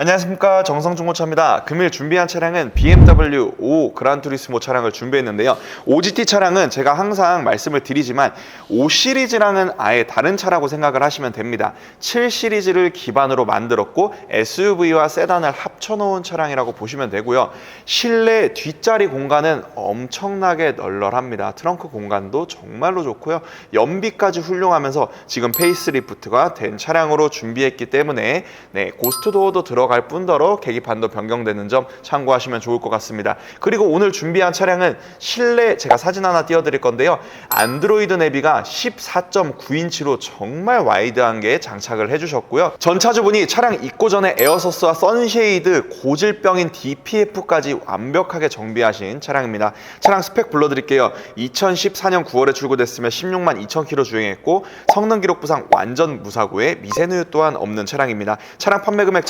안녕하십니까 정성중고차입니다. 금일 준비한 차량은 BMW 5 그란투리스모 차량을 준비했는데요. OGT 차량은 제가 항상 말씀을 드리지만 5 시리즈랑은 아예 다른 차라고 생각을 하시면 됩니다. 7 시리즈를 기반으로 만들었고 SUV와 세단을 합쳐놓은 차량이라고 보시면 되고요. 실내 뒷자리 공간은 엄청나게 널널합니다. 트렁크 공간도 정말로 좋고요. 연비까지 훌륭하면서 지금 페이스리프트가 된 차량으로 준비했기 때문에 네, 고스트 도어도 들어 갈 뿐더러 계기판도 변경되는 점 참고하시면 좋을 것 같습니다. 그리고 오늘 준비한 차량은 실내 제가 사진 하나 띄워드릴 건데요. 안드로이드 내비가 14.9인치로 정말 와이드한 게 장착을 해주셨고요. 전차주분이 차량 입고 전에 에어서스와 선쉐이드, 고질병인 DPF까지 완벽하게 정비하신 차량입니다. 차량 스펙 불러드릴게요. 2014년 9월에 출고됐으며 16만 2천 킬로 주행했고 성능 기록 부상 완전 무사고에 미세누유 또한 없는 차량입니다. 차량 판매 금액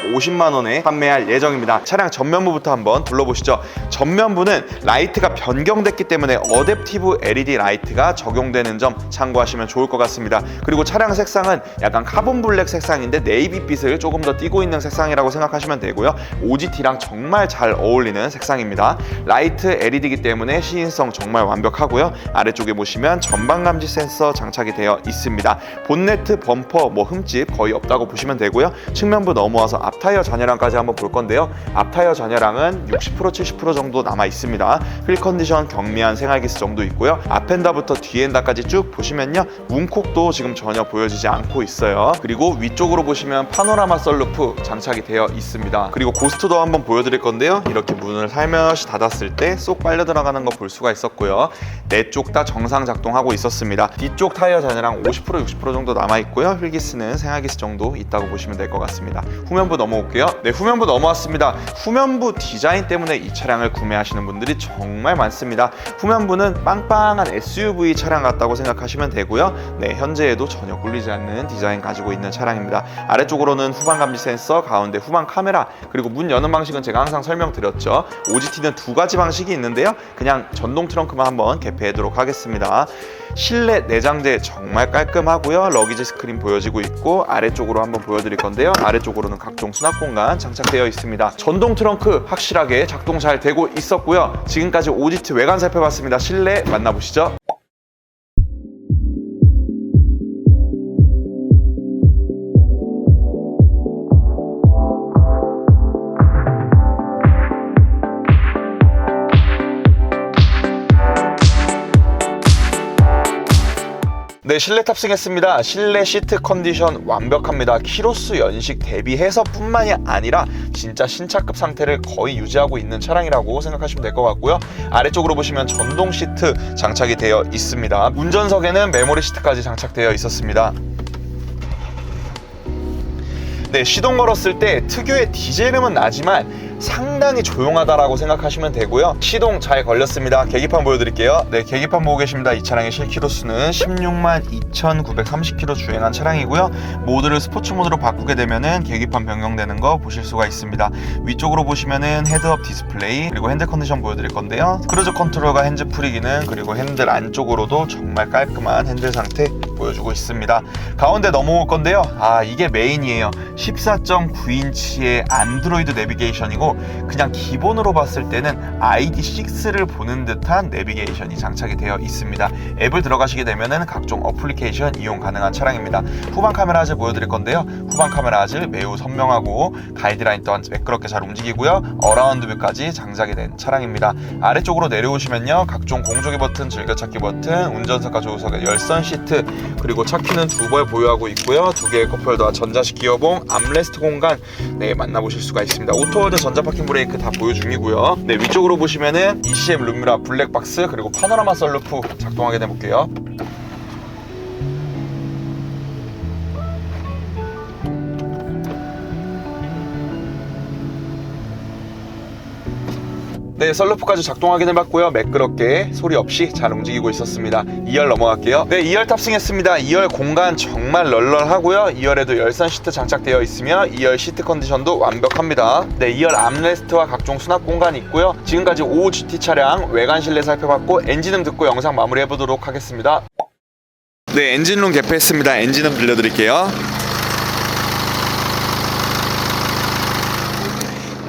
1,450만 원에 판매할 예정입니다. 차량 전면부부터 한번 둘러보시죠. 전면부는 라이트가 변경됐기 때문에 어댑티브 LED 라이트가 적용되는 점 참고하시면 좋을 것 같습니다. 그리고 차량 색상은 약간 카본 블랙 색상인데 네이비빛을 조금 더 띄고 있는 색상이라고 생각하시면 되고요. OGT랑 정말 잘 어울리는 색상입니다. 라이트 LED이기 때문에 시인성 정말 완벽하고요. 아래쪽에 보시면 전방 감지 센서 장착이 되어 있습니다. 본네트, 범퍼, 뭐 흠집 거의 없다고 보시면 되고요. 측면부 넘어와서 앞 타이어 잔여량까지 한번 볼 건데요. 앞타이어 잔여량은 60% 70% 정도 남아 있습니다. 휠 컨디션 경미한 생활기스 정도 있고요. 앞엔다부터 뒤엔다까지 쭉 보시면요. 문콕도 지금 전혀 보여지지 않고 있어요. 그리고 위쪽으로 보시면 파노라마 썰루프 장착이 되어 있습니다. 그리고 고스트도 한번 보여드릴 건데요. 이렇게 문을 살며시 닫았을 때 쏙 빨려 들어가는 거 볼 수가 있었고요. 네 쪽 다 정상 작동하고 있었습니다. 뒤쪽 타이어 잔여량 50% 60% 정도 남아 있고요. 휠기스는 생활기스 정도 있다고 보시면 될 것 같습니다. 후면부 넘어올게요. 네, 후면부 넘어왔습니다. 후면부 디자인 때문에 이 차량을 구매하시는 분들이 정말 많습니다. 후면부는 빵빵한 SUV 차량 같다고 생각하시면 되고요. 네, 현재에도 전혀 꿀리지 않는 디자인 가지고 있는 차량입니다. 아래쪽으로는 후방 감지 센서, 가운데 후방 카메라, 그리고 문 여는 방식은 제가 항상 설명드렸죠. OGT는 두 가지 방식이 있는데요. 그냥 전동 트렁크만 한번 개폐하도록 하겠습니다. 실내 내장재 정말 깔끔하고요. 러기지 스크린 보여지고 있고 아래쪽으로 한번 보여드릴 건데요. 아래쪽으로는 각종 수납 공간 장착되어 있습니다. 전동 트렁크 확실하게 작동 잘 되고 있었고요. 지금까지 오지트 외관 살펴봤습니다. 실내 만나보시죠. 네, 실내 탑승했습니다. 실내 시트 컨디션 완벽합니다. 키로수 연식 대비해서 뿐만이 아니라 진짜 신차급 상태를 거의 유지하고 있는 차량이라고 생각하시면 될 것 같고요. 아래쪽으로 보시면 전동 시트 장착이 되어 있습니다. 운전석에는 메모리 시트까지 장착되어 있었습니다. 네, 시동 걸었을 때 특유의 디젤음은 나지만 상당히 조용하다라고 생각하시면 되고요. 시동 잘 걸렸습니다. 계기판 보여드릴게요. 네, 계기판 보고 계십니다. 이 차량의 실키로 수는 16만 2,930km 주행한 차량이고요. 모드를 스포츠 모드로 바꾸게 되면은 계기판 변경되는 거 보실 수가 있습니다. 위쪽으로 보시면은 헤드업 디스플레이 그리고 핸들 컨디션 보여드릴 건데요. 크루즈 컨트롤과 핸즈 프리 기능 그리고 핸들 안쪽으로도 정말 깔끔한 핸들 상태 보여주고 있습니다. 가운데 넘어올 건데요. 아 이게 메인이에요. 14.9인치의 안드로이드 내비게이션이고 그냥 기본으로 봤을 때는 ID6를 보는 듯한 내비게이션이 장착이 되어 있습니다. 앱을 들어가시게 되면은 각종 어플리케이션 이용 가능한 차량입니다. 후방 카메라 아즈 보여드릴 건데요. 후방 카메라 아즈 매우 선명하고 가이드라인 또한 매끄럽게 잘 움직이고요. 어라운드 뷰까지 장착이 된 차량입니다. 아래쪽으로 내려오시면요. 각종 공조기 버튼, 즐겨찾기 버튼, 운전석과 조수석의 열선 시트, 그리고 차키는 두 벌 보유하고 있고요. 두 개의 컵홀더와 전자식 기어봉, 암레스트 공간 네 만나보실 수가 있습니다. 오토월드 전자 파킹 브레이크 다 보유 중이고요. 네 위쪽으로 보시면은 ECM 룸미라 블랙박스 그리고 파노라마 썰루프 작동하게 돼볼게요. 네, 썰루프까지 작동하게 해봤고요. 매끄럽게 소리 없이 잘 움직이고 있었습니다. 2열 넘어갈게요. 네, 2열 탑승했습니다. 2열 공간 정말 널널하고요. 2열에도 열선 시트 장착되어 있으며 2열 시트 컨디션도 완벽합니다. 네, 2열 암레스트와 각종 수납 공간이 있고요. 지금까지 5GT 차량 외관 실내 살펴봤고 엔진음 듣고 영상 마무리해보도록 하겠습니다. 네, 엔진룸 개폐했습니다. 엔진음 들려드릴게요.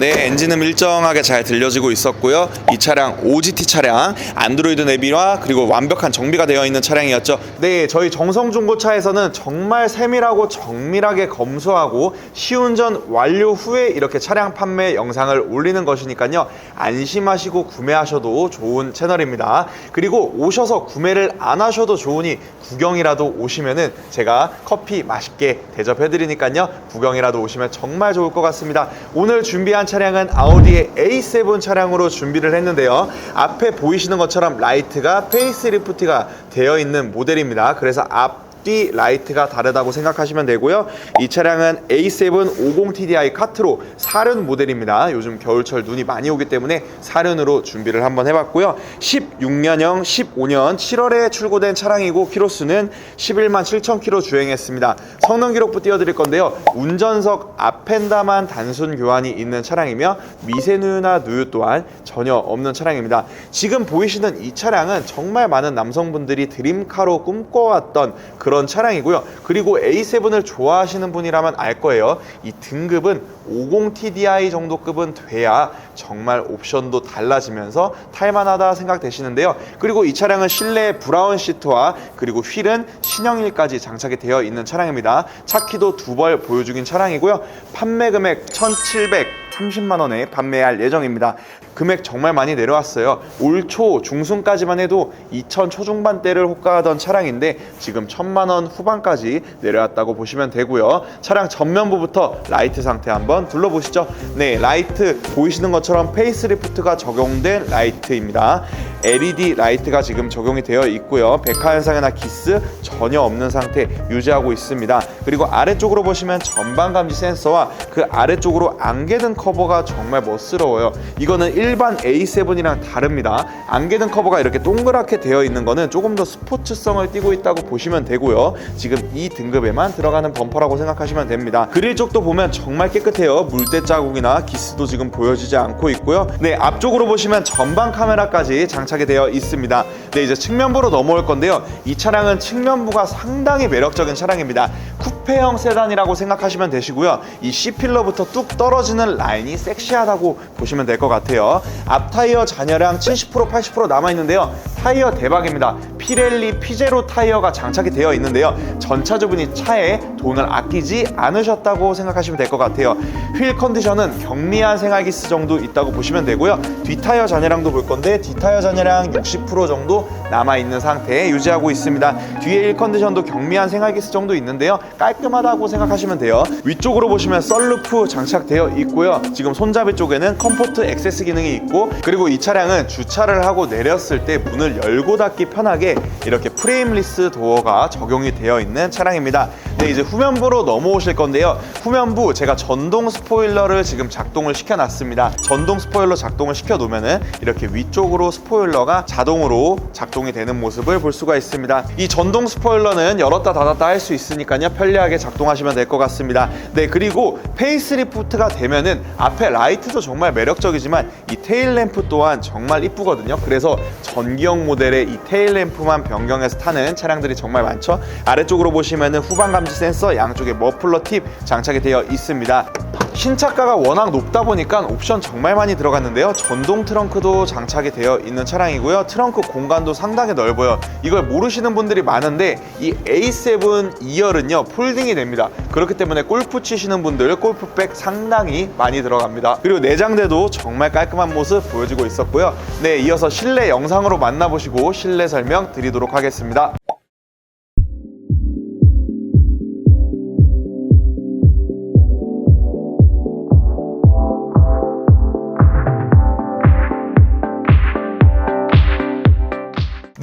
네, 엔진음 일정하게 잘 들려지고 있었고요. 이 차량 OGT 차량, 안드로이드 내비와 그리고 완벽한 정비가 되어 있는 차량이었죠. 네, 저희 정성 중고차에서는 정말 세밀하고 정밀하게 검수하고 시운전 완료 후에 이렇게 차량 판매 영상을 올리는 것이니까요. 안심하시고 구매하셔도 좋은 채널입니다. 그리고 오셔서 구매를 안 하셔도 좋으니 구경이라도 오시면은 제가 커피 맛있게 대접해 드리니까요. 구경이라도 오시면 정말 좋을 것 같습니다. 오늘 준비한 차량은 아우디의 A7 차량으로 준비를 했는데요. 앞에 보이시는 것처럼 라이트가 페이스리프트가 되어 있는 모델입니다. 그래서 앞 뒤 라이트가 다르다고 생각하시면 되고요. 이 차량은 A7 50TDI 카트로 사륜 모델입니다. 요즘 겨울철 눈이 많이 오기 때문에 사륜으로 준비를 한번 해봤고요. 16년형 15년 7월에 출고된 차량이고 키로수는 11만 7천 킬로 주행했습니다. 성능 기록부 띄워드릴 건데요. 운전석 앞펜다만 단순 교환이 있는 차량이며 미세누유나 누유 또한 전혀 없는 차량입니다. 지금 보이시는 이 차량은 정말 많은 남성분들이 드림카로 꿈꿔왔던 그런 차량이고요. 그리고 A7을 좋아하시는 분이라면 알 거예요. 이 등급은 50TDI 정도 급은 돼야 정말 옵션도 달라지면서 탈만하다 생각되시는데요. 그리고 이 차량은 실내 브라운 시트와 그리고 휠은 신형일까지 장착이 되어 있는 차량입니다. 차 키도 두벌 중인 차량이고요. 판매 금액 1,730만 원에 판매할 예정입니다. 금액 정말 많이 내려왔어요. 올 초 중순까지만 해도 2천 초중반대를 호가하던 차량인데 지금 1천만 원 후반까지 내려왔다고 보시면 되고요. 차량 전면부부터 라이트 상태 한번 둘러보시죠. 네, 라이트 보이시는 것처럼 페이스리프트가 적용된 라이트입니다. LED 라이트가 지금 적용이 되어 있고요. 백화 현상이나 기스 전혀 없는 상태 유지하고 있습니다. 그리고 아래쪽으로 보시면 전방 감지 센서와 그 아래쪽으로 안개등 커버가 정말 멋스러워요. 이거는 일반 A7이랑 다릅니다. 안개등 커버가 이렇게 동그랗게 되어 있는 거는 조금 더 스포츠성을 띠고 있다고 보시면 되고요. 지금 이 등급에만 들어가는 범퍼라고 생각하시면 됩니다. 그릴 쪽도 보면 정말 깨끗해요. 물때 자국이나 기스도 지금 보여지지 않고 있고요. 네, 앞쪽으로 보시면 전방 카메라까지 장착이 되어 있습니다. 네, 이제 측면부로 넘어올 건데요. 이 차량은 측면부가 상당히 매력적인 차량입니다. 쿠페형 세단이라고 생각하시면 되시고요. 이 C필러부터 뚝 떨어지는 라인이 섹시하다고 보시면 될 것 같아요. 앞 타이어 잔여량 70% 80% 남아있는데요. 타이어 대박입니다. 피렐리 피제로 타이어가 장착이 되어 있는데요. 전차주분이 차에 돈을 아끼지 않으셨다고 생각하시면 될 것 같아요. 휠 컨디션은 경미한 생활기스 정도 있다고 보시면 되고요. 뒷타이어 잔여량도 볼 건데 뒷타이어 잔여량 60% 정도 남아 있는 상태 유지하고 있습니다. 뒤에 휠 컨디션도 경미한 생활기스 정도 있는데요. 깔끔하다고 생각하시면 돼요. 위쪽으로 보시면 썰루프 장착되어 있고요. 지금 손잡이 쪽에는 컴포트 액세스 기능이 있고 그리고 이 차량은 주차를 하고 내렸을 때 문을 열고 닫기 편하게 이렇게 프레임리스 도어가 적용이 되어 있는 차량입니다. 네, 이제 후면부로 넘어오실 건데요. 후면부 제가 전동 스포일러를 지금 작동을 시켜놨습니다. 전동 스포일러 작동을 시켜놓으면은 이렇게 위쪽으로 스포일러가 자동으로 작동이 되는 모습을 볼 수가 있습니다. 이 전동 스포일러는 열었다 닫았다 할 수 있으니까요. 편리하게 작동하시면 될 것 같습니다. 네, 그리고 페이스리프트가 되면은 앞에 라이트도 정말 매력적이지만 이 테일 램프 또한 정말 이쁘거든요. 그래서 전기형 모델의 이 테일 램프만 변경해서 타는 차량들이 정말 많죠. 아래쪽으로 보시면은 후방 감지 센서 양쪽에 머플러 팁 장착이 되어 있습니다. 신차가가 워낙 높다 보니까 옵션 정말 많이 들어갔는데요. 전동 트렁크도 장착이 되어 있는 차량이고요. 트렁크 공간도 상당히 넓어요. 이걸 모르시는 분들이 많은데 이 A7 2열은요 폴딩이 됩니다. 그렇기 때문에 골프 치시는 분들 골프백 상당히 많이 들어갑니다. 그리고 내장대도 정말 깔끔한 모습 보여지고 있었고요. 네, 이어서 실내 영상으로 만나보시고 실내 설명 드리도록 하겠습니다.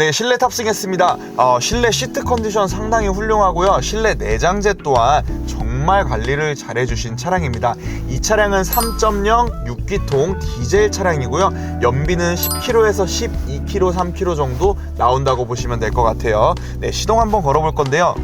네, 실내 탑승했습니다. 어, 실내 시트 컨디션 상당히 훌륭하고요. 실내 내장재 또한 정말 관리를 잘 해주신 차량입니다. 이 차량은 3.0 6기통 디젤 차량이고요. 연비는 10km에서 12km, 3km 정도 나온다고 보시면 될 것 같아요. 네, 시동 한번 걸어볼 건데요.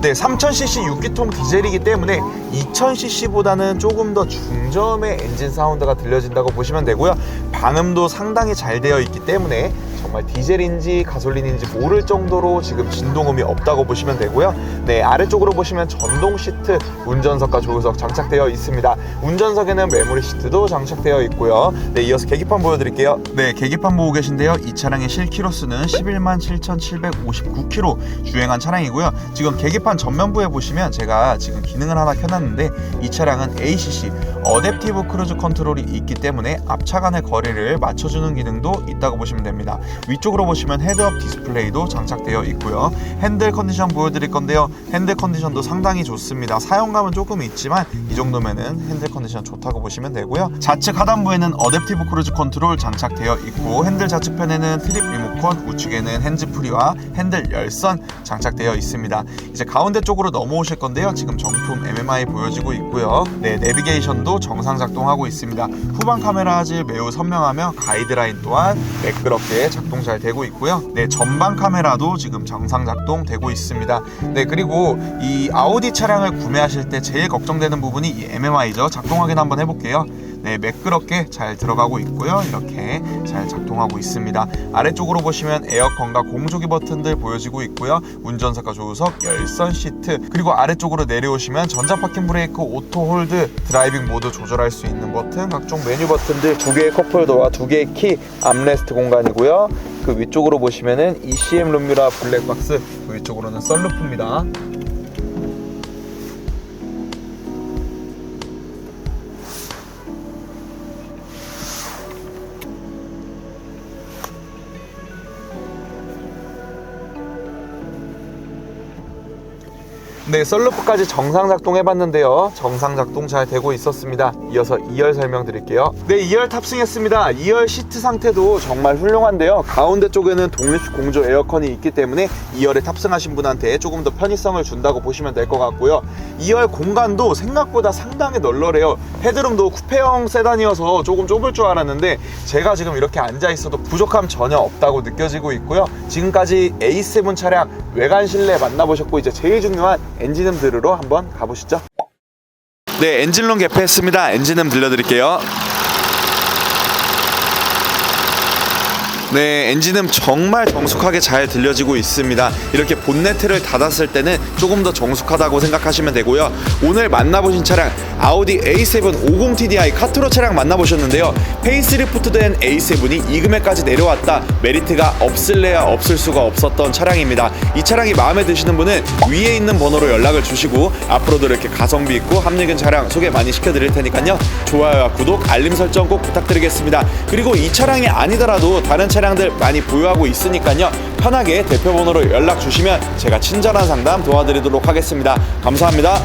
네, 3000cc 6기통 디젤이기 때문에 2000cc보다는 조금 더 중저음의 엔진 사운드가 들려진다고 보시면 되고요. 방음도 상당히 잘 되어 있기 때문에 정말 디젤인지 가솔린인지 모를 정도로 지금 진동음이 없다고 보시면 되고요. 네, 아래쪽으로 보시면 전동 시트, 운전석과 조수석 장착되어 있습니다. 운전석에는 메모리 시트도 장착되어 있고요. 네, 이어서 계기판 보여드릴게요. 네, 계기판 보고 계신데요. 이 차량의 실키로수는 11만 7,759km 주행한 차량이고요. 지금 계기판 전면부에 보시면 제가 지금 기능을 하나 켜놨는데 이 차량은 ACC 어댑티브 크루즈 컨트롤이 있기 때문에 앞차 간의 거리를 맞춰주는 기능도 있다고 보시면 됩니다. 위쪽으로 보시면 헤드업 디스플레이도 장착되어 있고요. 핸들 컨디션 보여드릴 건데요. 핸들 컨디션도 상당히 좋습니다. 사용감은 조금 있지만 이 정도면은 핸들 컨디션 좋다고 보시면 되고요. 좌측 하단부에는 어댑티브 크루즈 컨트롤 장착되어 있고 핸들 좌측편에는 트립 리모컨, 우측에는 핸즈프리와 핸들 열선 장착되어 있습니다. 이제 가운데 쪽으로 넘어오실 건데요. 지금 정품 MMI 보여지고 있고요. 네, 내비게이션도 정상 작동하고 있습니다. 후방 카메라 질 매우 선명하며 가이드라인 또한 매끄럽게 작동 잘 되고 있고요. 네, 전방 카메라도 지금 정상 작동되고 있습니다. 네, 그리고 이 아우디 차량을 구매하실 때 제일 걱정되는 부분이 이 MMI죠. 작동 확인 한번 해볼게요. 네, 매끄럽게 잘 들어가고 있고요. 이렇게 잘 작동하고 있습니다. 아래쪽으로 보시면 에어컨과 공조기 버튼들 보여지고 있고요. 운전석과 조수석, 열선 시트, 그리고 아래쪽으로 내려오시면 전자 파킹 브레이크, 오토 홀드, 드라이빙 모드 조절할 수 있는 버튼, 각종 메뉴 버튼들 두 개의 컵홀더와 두 개의 키, 암레스트 공간이고요. 그 위쪽으로 보시면은 ECM 룸미라 블랙박스, 그 위쪽으로는 썬루프입니다. 네, 썰루프까지 정상 작동해봤는데요. 정상 작동 잘 되고 있었습니다. 이어서 2열 설명드릴게요. 네, 2열 탑승했습니다. 2열 시트 상태도 정말 훌륭한데요. 가운데 쪽에는 독립식 공조 에어컨이 있기 때문에 2열에 탑승하신 분한테 조금 더 편의성을 준다고 보시면 될 것 같고요. 2열 공간도 생각보다 상당히 널널해요. 헤드룸도 쿠페형 세단이어서 조금 좁을 줄 알았는데 제가 지금 이렇게 앉아 있어도 부족함 전혀 없다고 느껴지고 있고요. 지금까지 A7 차량 외관 실내 만나보셨고 이제 제일 중요한 엔진음 들으러 한번 가보시죠. 네, 엔진룸 개폐했습니다. 엔진음 들려드릴게요. 네, 엔진음 정말 정숙하게 잘 들려지고 있습니다. 이렇게 본네트를 닫았을 때는 조금 더 정숙하다고 생각하시면 되고요. 오늘 만나보신 차량 아우디 A7 50TDI 카트로 차량 만나보셨는데요. 페이스리프트된 A7이 이 금액까지 내려왔다. 메리트가 없을래야 없을 수가 없었던 차량입니다. 이 차량이 마음에 드시는 분은 위에 있는 번호로 연락을 주시고 앞으로도 이렇게 가성비 있고 합리적인 차량 소개 많이 시켜드릴 테니까요. 좋아요와 구독, 알림 설정 꼭 부탁드리겠습니다. 그리고 이 차량이 아니더라도 다른 차량들 많이 보유하고 있으니까요. 편하게 대표 번호로 연락 주시면 제가 친절한 상담 도와드리도록 하겠습니다. 감사합니다.